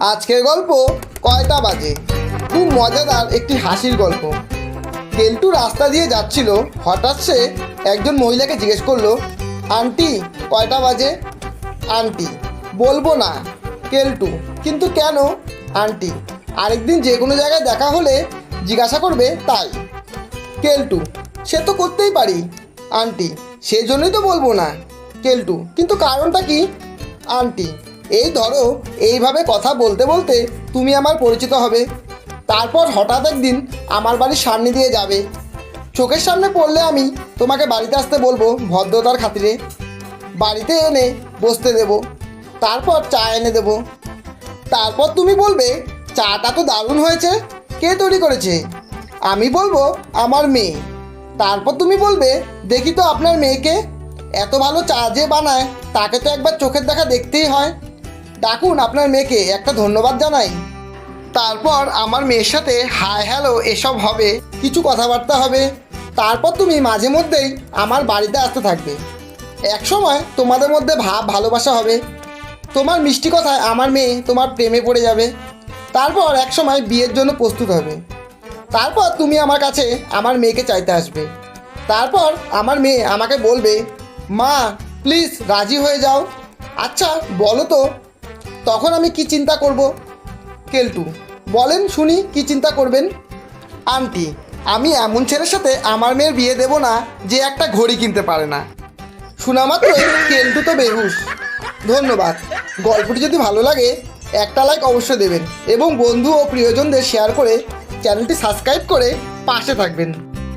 আজকের গল্প কয়টা বাজে? খুব মজাদার একটি হাসির গল্প। কেলটু রাস্তা দিয়ে যাচ্ছিল, হঠাৎ সে একজন মহিলাকে জিজ্ঞেস করল, আন্টি, কয়টা বাজে? আন্টি, বলব না, কেলটু, কিন্তু কেন? আন্টি, আরেকদিন যে কোনো জায়গায় দেখা হলে জিজ্ঞাসা করবে তাই। কেলটু, সে তো করতেই পারি। আন্টি সেই জন্যই তো বলব না। কেলটু, কিন্তু কারণটা কি? আন্টি এই ধরো, এইভাবে কথা বলতে বলতে তুমি আমার পরিচিত হবে। তারপর হঠাৎ একদিন আমার বাড়ির সামনে দিয়ে যাবে। চোখের সামনে পড়লে আমি তোমাকে বাড়িতে আসতে বলব ভদ্রতার খাতিরে। বাড়িতে এনে বসতে দেব, তারপর চা এনে দেব। তারপর তুমি বলবে, চাটা তো দারুণ হয়েছে, কে তৈরি করেছে? আমি বলব, আমার মেয়ে। তারপর তুমি বলবে, দেখি তো আপনার মেয়েকে, এত ভালো চা যে বানায়, তাকে তো একবার চোখের দেখা দেখতেই হয়। ডাকুন আপনার মেয়েকে, একটা ধন্যবাদ জানাই। তারপর আমার মেয়ের সাথে হাই হ্যালো, এসব হবে? কিছু কথাবার্তা হবে? তারপর তুমি মাঝে মধ্যেই আমার বাড়িতে আসতে থাকবে। এক সময় তোমাদের মধ্যে ভাব, ভালোবাসা হবে। তোমার মিষ্টি কথায় আমার মেয়ে তোমার প্রেমে পড়ে যাবে। তারপর এক সময় বিয়ের জন্য প্রস্তুত হবে। তারপর তুমি আমার কাছে আমার মেয়েকে চাইতে আসবে। তারপর আমার মেয়ে আমাকে বলবে, মা প্লিজ রাজি হয়ে যাও। আচ্ছা বলো তো তখন আমি কি চিন্তা করব? কেলটু, বলেন শুনি, কি চিন্তা করবেন? আন্টি, আমি এমন ছেলের সাথে আমার মেয়ের বিয়ে দেব না যে একটা ঘড়ি কিনতে পারে না। শোনা মাত্র কেলটু তো বেহুশ। ধন্যবাদ। গল্পটি যদি ভালো লাগে, একটা লাইক অবশ্যই দেবেন এবং বন্ধু ও প্রিয়জনদের শেয়ার করে চ্যানেলটি সাবস্ক্রাইব করে পাশে থাকবেন।